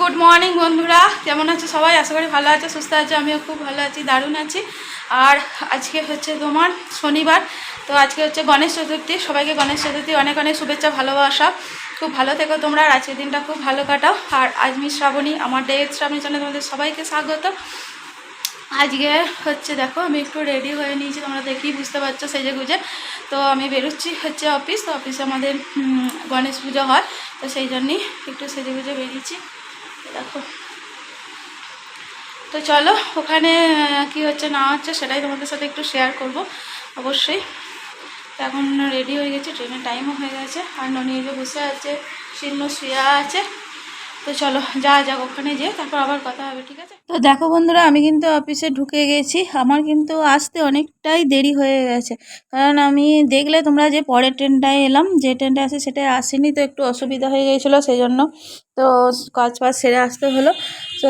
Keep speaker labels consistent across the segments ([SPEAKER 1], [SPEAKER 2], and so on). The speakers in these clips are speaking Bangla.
[SPEAKER 1] গুড মর্নিং বন্ধুরা। কেমন আছে সবাই? আশা করি ভালো আছে, সুস্থ আছে, আমিও খুব ভালো আছি, দারুণ আছি। আর আজকে হচ্ছে তোমার শনিবার, তো আজকে হচ্ছে গণেশ চতুর্থী। সবাইকে গণেশ চতুর্থী অনেক অনেক শুভেচ্ছা, ভালোবাসা। খুব ভালো থেকো তোমরা, আর আজকের দিনটা খুব ভালো কাটাও। আর আজমি শ্রাবণী, আমার ডে শ্রাবণী চ্যানেল তোমাদের সবাইকে স্বাগত। আজকে হচ্ছে দেখো, আমি একটু রেডি হয়ে নিয়েছি, তোমরা দেখেই বুঝতে পারছ সেজে গুজে তো আমি বেরোচ্ছি হচ্ছে অফিস তো অফিসে আমাদের গণেশ পুজো হয়, তো সেই জন্যই একটু সেজে গুজে বেরিয়েছি। দেখো। তো চলো, ওখানে কি হচ্ছে না হচ্ছে সেটাই তোমাদের সাথে একটু শেয়ার করব, অবশ্যই। এখন রেডি হয়ে গেছে ট্রেনের টাইমও হয়ে গেছে। আর ননিয়ে বসে আছে শিন্ন শুয়া আছে। তো চলো, যা যাক, ওখানে যেয়ে তারপর আবার কথা হবে, ঠিক আছে? তো দেখো বন্ধুরা, আমি কিন্তু অফিসে ঢুকে গেছি। আমার কিন্তু আসতে অনেকটাই দেরি হয়ে গেছে। কারণ আমি দেখলে তোমরা যে পরের ট্রেনটায় এলাম, যে ট্রেনটা আছে সেটাই আসেনি, তো একটু অসুবিধা হয়ে গিয়েছিল সেই জন্য তো কাজ বাজ সেরে আসতে হলো। তো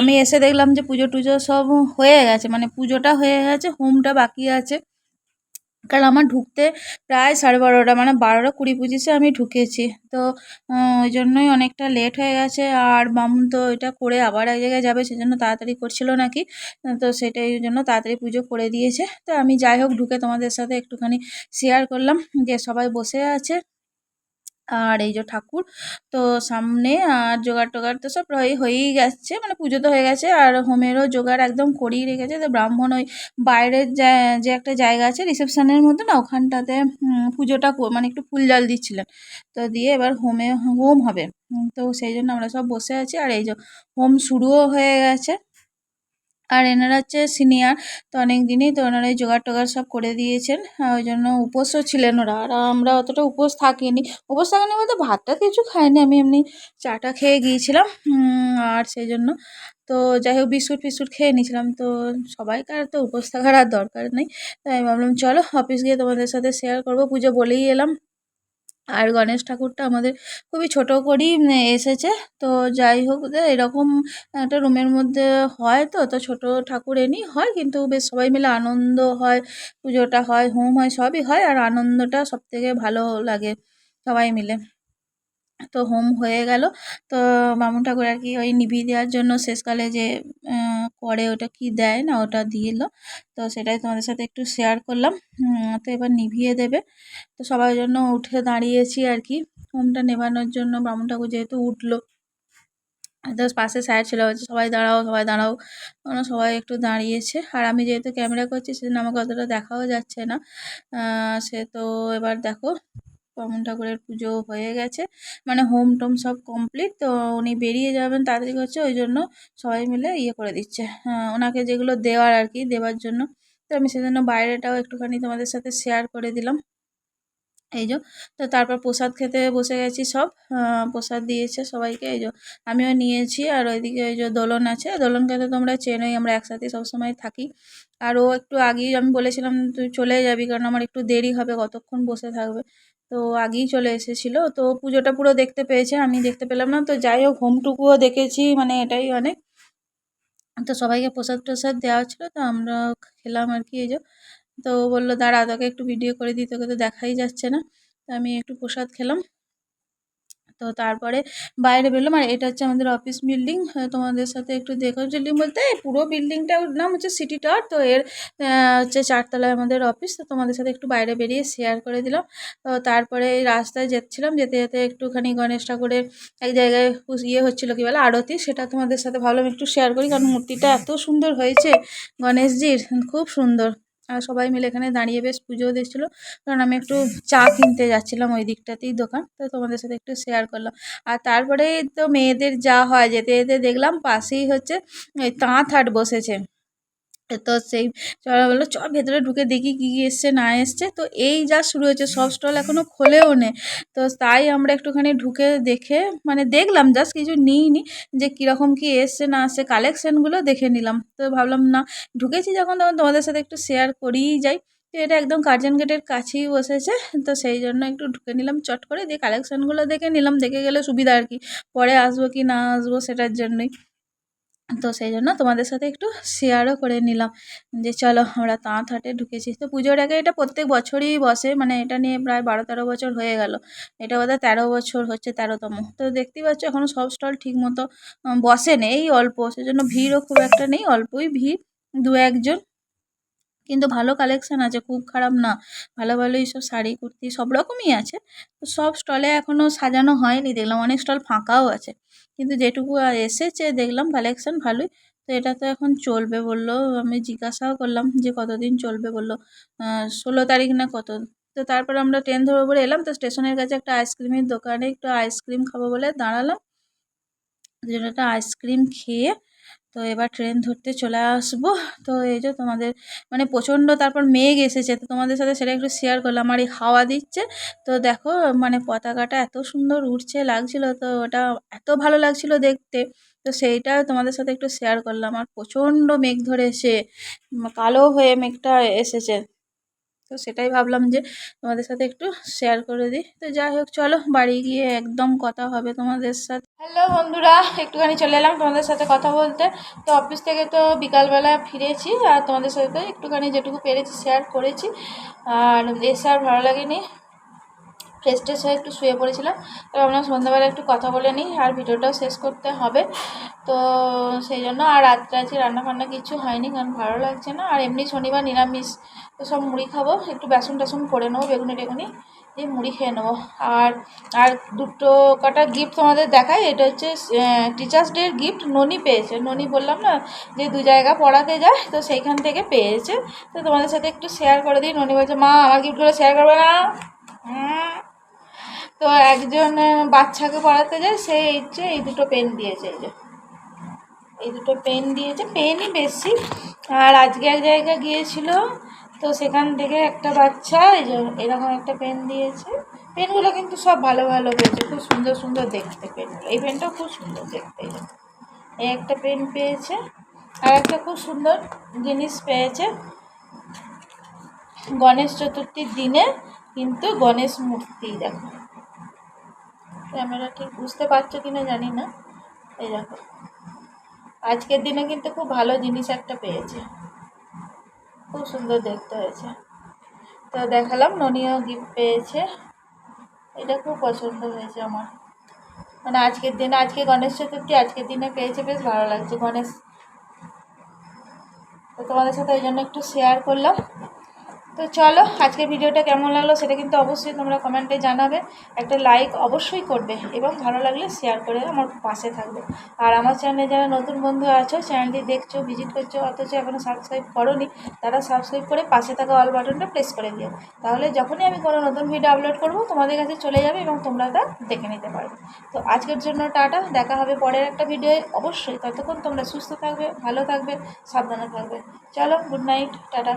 [SPEAKER 1] আমি এসে দেখলাম যে পুজো টুজো সব হয়ে গেছে মানে পুজোটা হয়ে গেছে, হোমটা বাকি আছে। কারণ আমার ঢুকতে প্রায় সাড়ে বারোটা মানে বারোটা কুড়ি পঁচিশে আমি ঢুকেছি। তো ওই জন্যই অনেকটা লেট হয়ে গেছে। আর মামুন তো এটা করে আবার এক জায়গায় যাবে, সেজন্য তাড়াতাড়ি করছিল নাকি। তো সেটাই জন্য তাড়াতাড়ি পুজো করে দিয়েছে। তো আমি যাই হোক, ঢুকে তোমাদের সাথে একটুখানি শেয়ার করলাম। যে সবাই বসে আছে। আর এই যে ঠাকুর, তো সামনে আর জোগাড় টোগাড় তো সব হয়ে, হয়েই গেছে মানে পুজো তো হয়ে গেছে, আর হোমেরও জোগাড় একদম করেই রেখেছে, তো ব্রাহ্মণ ওই বাইরের যে একটা জায়গা আছে রিসেপশনের মধ্যে না, ওখানটাতে পুজোটা মানে একটু ফুল জল দিচ্ছিলেন, তো দিয়ে এবার হোমে, হোম হবে তো সেই জন্য আমরা সব বসে আছি, আর এই যে হোম শুরুও হয়ে গেছে আর এনারা হচ্ছে সিনিয়র তো অনেক দিনই তো ওনারা এই জোগাড় টোগাড় সব করে দিয়েছেন। ওই জন্য উপোসও ছিলেন ওরা। আর আমরা অতটা উপোস থাকিনি। উপোস থাকিনি বলতে ভাতটা কিছু খাইনি, আমি এমনি চাটা খেয়ে গিয়েছিলাম। আর সেই জন্য তো যাই হোক, বিস্কুট ফিস্কুট খেয়ে নিয়েছিলাম। তো সবাইকার তো উপোস থাকার আর দরকার নেই। তাই ভাবলাম, চলো অফিস গিয়ে তোমাদের সাথে শেয়ার করব। পুজো বলেই এলাম। আর গণেশ ঠাকুরটা আমাদের খুবই ছোট করেই এসেছে। তো যাই হোক এরকম একটা রুমের মধ্যে হয় তো তো ছোট ঠাকুর এনি হয়, কিন্তু বেশ সবাই মিলে আনন্দ হয়, পুজোটা হয়, হোম হয়, সবই হয়, আর আনন্দটা সব থেকে ভালো লাগে সবাই মিলে। তো হোম হয়ে গেল। তো বামুন ঠাকুর আর কি ওই নিভিয়ে দেওয়ার জন্য শেষকালে যে করে ওটা কি দেয় না ওটা দিল তো সেটাই তোমাদের সাথে একটু শেয়ার করলাম। তো এবার নিভিয়ে দেবে। তো সবার জন্য উঠে দাঁড়িয়েছি আর কি হোমটা নেভানোর জন্য বামুন ঠাকুর যেহেতু উঠল। তো পাশে স্যার ছিল সবাই দাঁড়াও সবাই দাঁড়াও। ওরা সবাই একটু দাঁড়িয়েছে। আর আমি যেহেতু ক্যামেরা করছি, সেজন্য আমাকে অতটা দেখাও যাচ্ছে না। সে তো এবার দেখো বামুন ঠাকুরের পুজো হয়ে গেছে। মানে হোম টোম সব কমপ্লিট তো উনি বেরিয়ে যাবেন তাড়াতাড়ি করছে ওই জন্য সবাই মিলে ইয়ে করে দিচ্ছে। আহ, ওনাকে যেগুলো দেওয়ার আর কি দেওয়ার জন্য। তো আমি সেজন্য বাইরেটাও একটুখানি তোমাদের সাথে শেয়ার করে দিলাম। এই যো, তো তারপর প্রসাদ খেতে বসে গেছি সব। প্রসাদ দিয়েছে সবাইকে, এই যো, আমিও নিয়েছি। আর ওইদিকে ওই যে দোলন আছে, দোলনকে তো তোমরা চেনোই, আমরা একসাথে সবসময় থাকি। আর ও একটু আগেই আমি বলেছিলাম, তুই চলে যাবি, কারণ আমার একটু দেরি হবে, কতক্ষণ বসে থাকবে? তো আগেই চলে এসেছিল। তো পুজোটা পুরো দেখতে পেয়েছে, আমি দেখতে পেলাম না। তো যাই হোক, হোমটুকুও দেখেছি মানে এটাই অনেক। তো সবাইকে প্রসাদ টসাদ দেওয়া ছিল, তো আমরা খেলাম আর কি, এই যে। তো ও বলল, দাঁড়া, তোকে একটু ভিডিও করে দিই, তোকে তো দেখাই যাচ্ছে না। তো আমি একটু প্রসাদ খেলাম। তো তারপরে বাইরে বেরোলাম। আর এটা হচ্ছে আমাদের অফিস বিল্ডিং তোমাদের সাথে একটু দেখো। বিল্ডিং বলতে পুরো বিল্ডিংটার নাম হচ্ছে সিটি টাওয়ার তো এর হচ্ছে চারতলায় আমাদের অফিস তো তোমাদের সাথে একটু বাইরে বেরিয়ে শেয়ার করে দিলাম। তো তারপরে এই রাস্তায় যাচ্ছিলাম যেতে যেতে একটুখানি গণেশ ঠাকুরের এক জায়গায় ইয়ে হচ্ছিল কি বলে, আরতি। সেটা তোমাদের সাথে ভাবলাম একটু শেয়ার করি, কারণ মূর্তিটা এত সুন্দর হয়েছে গণেশজির। খুব সুন্দর। আর সবাই মিলে এখানে দাঁড়িয়ে বেশ পুজোও দিচ্ছিল কারণ আমি একটু চা কিনতে যাচ্ছিলাম ওই দিকটাতেই দোকান, তো তোমাদের সাথে একটু শেয়ার করলাম। আর তারপরে তো মেয়েদের যা হয়, যেতে যেতে দেখলাম পাশেই হচ্ছে ওই তাঁত হাট বসেছে। তো সেই চলা বলল চ ভেতরে ঢুকে দেখি কী কী এসছে, না এসছে। তো এই যা শুরু হয়েছে, সব স্টল এখনও খোলেও নে। তো তাই আমরা একটুখানি ঢুকে দেখে মানে দেখলাম জাস্ট কিছু নিইনি, যে কীরকম কী এসছে, না আসছে কালেকশানগুলো দেখে নিলাম। তো ভাবলাম, না, ঢুকেছি যখন, তখন তোমাদের সাথে একটু শেয়ার করেই যাই। তো এটা একদম কার্জন গেটের কাছেই বসেছে, তো সেই জন্য একটু ঢুকে নিলাম, চট করে দিয়ে কালেকশানগুলো দেখে নিলাম। দেখে গেলে সুবিধা আর কি, পরে আসব কি না আসব সেটার জন্যই। তো সেই জন্য তোমাদের সাথে একটু শেয়ারও করে নিলাম। যে চলো আমরা তাঁত হাটে ঢুকেছি। তো পুজোর আগে এটা প্রত্যেক বছরই বসে মানে এটা নিয়ে প্রায় বারো তেরো বছর হয়ে গেল। এটা বোধহয় তেরো বছর হচ্ছে তেরোতম। তো দেখতেই পাচ্ছ এখনও সব স্টল ঠিক মতো বসে নেই অল্প। সেজন্য ভিড়ও খুব একটা নেই, অল্পই ভিড়। দু একজন কিন্তু ভালো কালেকশান আছে, খুব খারাপ না। ভালো ভালোই সব শাড়ি, কুর্তি সব রকমই আছে। তো সব স্টলে এখনও সাজানো হয়নি, দেখলাম অনেক স্টল ফাঁকাও আছে। কিন্তু যেটুকু এসেছে, দেখলাম কালেকশান ভালোই। তো এটা তো এখন চলবে বলল, আমি জিজ্ঞাসাও করলাম যে কতদিন চলবে বলল। ষোলো তারিখ না কত? তো তারপর আমরা ট্রেন ধরবো বলে এলাম, তো স্টেশনের কাছে একটা আইসক্রিমের দোকানে একটু আইসক্রিম খাব বলে দাঁড়ালাম। যেটা আইসক্রিম খেয়ে তো এবার ট্রেন ধরতে চলে আসব। তো এই যে তোমাদের মানে প্রচণ্ড তারপর মেঘ এসেছে, তো তোমাদের সাথে সেটা একটু শেয়ার করলাম। আর এই হাওয়া দিচ্ছে, তো দেখো মানে পতাকাটা এত সুন্দর উঠছে লাগছিল তো ওটা এত ভালো লাগছিল দেখতে। তো সেইটা তোমাদের সাথে একটু শেয়ার করলাম। আর প্রচণ্ড মেঘ ধরে এসে, কালো হয়ে মেঘটা এসেছে। তো সেটাই ভাবলাম যে তোমাদের সাথে একটু শেয়ার করে দিই। তো যাই হোক, চলো বাড়ি গিয়ে একদম কথা হবে তোমাদের সাথে। হ্যালো বন্ধুরা, একটুখানি চলে এলাম তোমাদের সাথে কথা বলতে। তো অফিস থেকে তো বিকালবেলা ফিরেছি আর তোমাদের সাথে একটুখানি যেটুকু পেরেছি শেয়ার করেছি। আর এসে আর ভালো লাগেনি। ফ্রেশ ট্রেশ হয়ে একটু শুয়ে পড়েছিলাম, তো আমরা সন্ধ্যাবেলা একটু কথা বলে নিই আর ভিডিওটাও শেষ করতে হবে। তো সেই জন্য আর রাত্রে আজকে রান্না ফান্না কিছু হয়নি কারণ ভালো লাগছে না। আর এমনি শনিবার নিরামিষ, তো সব মুড়ি খাব, একটু বেসন টেসন করে নেব, বেগুনি টেগুনি দিয়ে মুড়ি খেয়ে নেব। আর আর দুটো কটা গিফট তোমাদের দেখাই, এটা হচ্ছে টিচার্স ডের গিফট ননি পেয়েছে। ননি বললাম না যে দু জায়গা পড়াতে যায়, তো সেইখান থেকে পেয়েছে। তো তোমাদের সাথে একটু শেয়ার করে দিই। ননি বলছে, মা, আমার গিফটগুলো শেয়ার করবে না। তো একজন বাচ্চাকে পড়াতে যায়, সে হচ্ছে এই দুটো পেন দিয়েছে, এই যে। এই দুটো পেন দিয়েছে পেনই বেশি। আর আজকে এক জায়গায় গিয়েছিল, তো সেখান থেকে একটা বাচ্চা, এই যে এরকম একটা পেন দিয়েছে। পেনগুলো কিন্তু সব ভালো ভালো পেয়েছে, খুব সুন্দর সুন্দর দেখতে পেনগুলো এই পেনটাও খুব সুন্দর দেখতে, এই এই একটা পেন পেয়েছে, আর একটা খুব সুন্দর জিনিস পেয়েছে। গণেশ চতুর্থীর দিনে কিন্তু গণেশ মূর্তি দেখো। ক্যামেরা ঠিক বুঝতে পারছ কি না জানি না। এই দেখো। আজকের দিনে কিন্তু খুব ভালো জিনিস একটা পেয়েছে। খুব সুন্দর দেখতে হয়েছে। তো দেখালাম, ননিও গিফট পেয়েছে। এটা খুব পছন্দ হয়েছে আমার। মানে আজকের দিনে, আজকে গণেশ চতুর্থী, আজকের দিনে পেয়েছে, বেশ ভালো লাগছে গণেশ। তো তোমাদের সাথে ওই জন্য একটু শেয়ার করলাম। তো চলো, আজকের ভিডিওটা কেমন লাগল সেটা কিন্তু অবশ্যই তোমরা কমেন্টে জানাবে। একটা লাইক অবশ্যই করবে এবং ভালো লাগলে শেয়ার করে আমার পাশে থাকবে। আর আমার চ্যানেলে যারা নতুন বন্ধু আছো চ্যানেলটি দেখছ ভিজিট করছ, অথচ এখনও সাবস্ক্রাইব করোনি, তারা সাবস্ক্রাইব করে পাশে থাকা অল বাটনটা প্রেস করে দিও। তাহলে যখনই আমি কোনো নতুন ভিডিও আপলোড করব, তোমাদের কাছে চলে যাবে এবং তোমরা তা দেখে নিতে পারবে। তো আজকের জন্য টাটা, দেখা হবে পরের একটা ভিডিও অবশ্যই ততক্ষণ তোমরা সুস্থ থাকবে, ভালো থাকবে, সাবধানে থাকবে। চলো গুড নাইট টাটা।